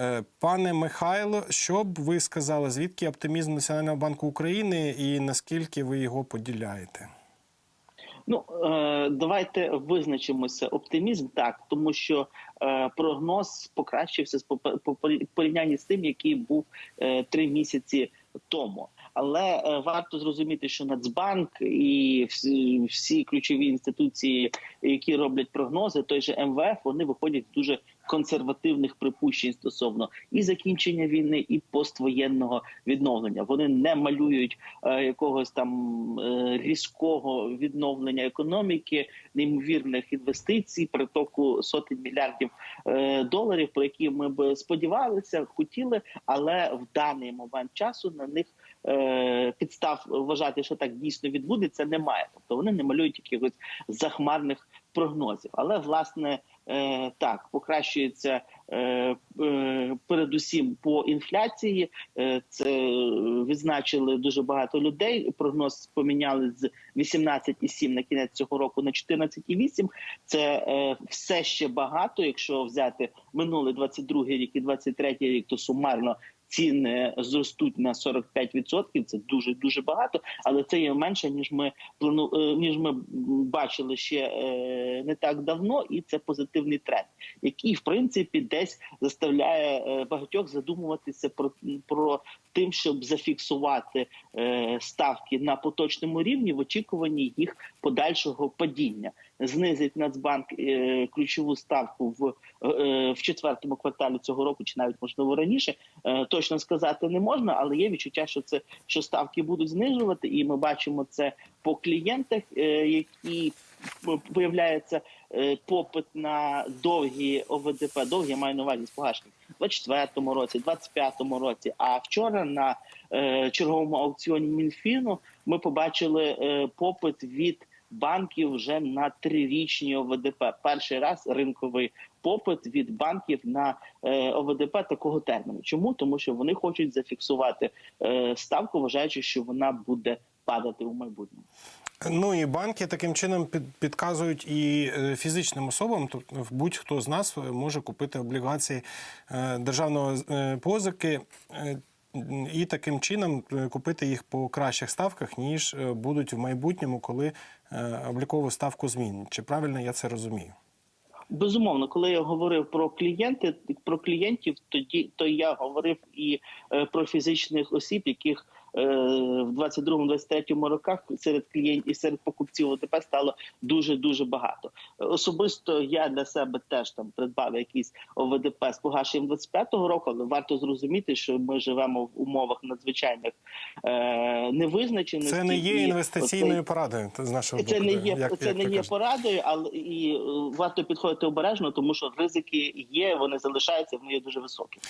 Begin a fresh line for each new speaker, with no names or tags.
Е, Пане Михайло, що б ви сказали, звідки оптимізм Національного банку України і наскільки ви його поділяєте?
Ну е, давайте визначимося. Оптимізм так, тому що е, прогноз покращився порі- порівнянні з тим, який був три місяці тому. Але варто зрозуміти, що Нацбанк і всі, всі ключові інституції, які роблять прогнози, той же МВФ, вони виходять дуже консервативних припущень стосовно і закінчення війни, і поствоєнного відновлення. Вони не малюють е, якогось там е, різкого відновлення економіки, неймовірних інвестицій, притоку сотень мільярдів е, доларів, про які ми б сподівалися, хотіли, але в даний момент часу на них підстав вважати, що так дійсно відбудеться, немає. Тобто вони не малюють якихось захмарних прогнозів. Але власне е, так покращується е, е, передусім по інфляції. Це відзначили дуже багато людей. Прогноз поміняли з 18,7 на кінець цього року на 14,8. Це все ще багато. Якщо взяти минулий 22 рік і 23 рік, то сумарно. Ціни зростуть на 45%, Це дуже дуже багато, але це є менше ніж ми плану ніж ми бачили ще не так давно, і це позитивний тренд, який в принципі десь заставляє е, багатьох задумуватися про, про тим, щоб зафіксувати е, ставки на поточному рівні в очікуванні їх подальшого падіння. Знизить Нацбанк е, ключову ставку в, е, в четвертому кварталі цього року, чи навіть можливо раніше. Е, точно сказати не можна, але є відчуття, що це що ставки будуть знижувати, і ми бачимо це по клієнтах, е, які виявляється е, попит на довгі ОВДП, довгі я маю на увазі спогашення в 24-му році, 25-му році. А вчора на е, черговому аукціоні Мінфіну ми побачили е, попит від банків вже на трирічні ОВДП. Перший раз ринковий попит від банків на ОВДП такого терміну. Чому? Тому що вони хочуть зафіксувати ставку, вважаючи, що вона буде падати у майбутньому.
Ну і банки таким чином підказують і е, фізичним особам, тобто будь-хто з нас може купити облігації е, державного е, позики. е, І таким чином е, купити їх по кращих ставках, ніж е, будуть в майбутньому, коли е, облікову ставку змінять. Чи правильно я це розумію?
Безумовно, коли я говорив про клієнти, про клієнтів, тоді то я говорив і е, про фізичних осіб, яких е, в 22-23 роках серед клієнтів серед покупців ОТП стало дуже дуже багато. Особисто я для себе теж там придбав якийсь ОВДП з погашенням 25-го року, але варто зрозуміти, що ми живемо в умовах надзвичайних е, невизначеностей.
Це не є інвестиційною порадою з нашого
це
боку.
не є
як-
це
як
не є порадою, але і е, варто підходити обережно, тому що ризики є, вони залишаються, вони є дуже високі.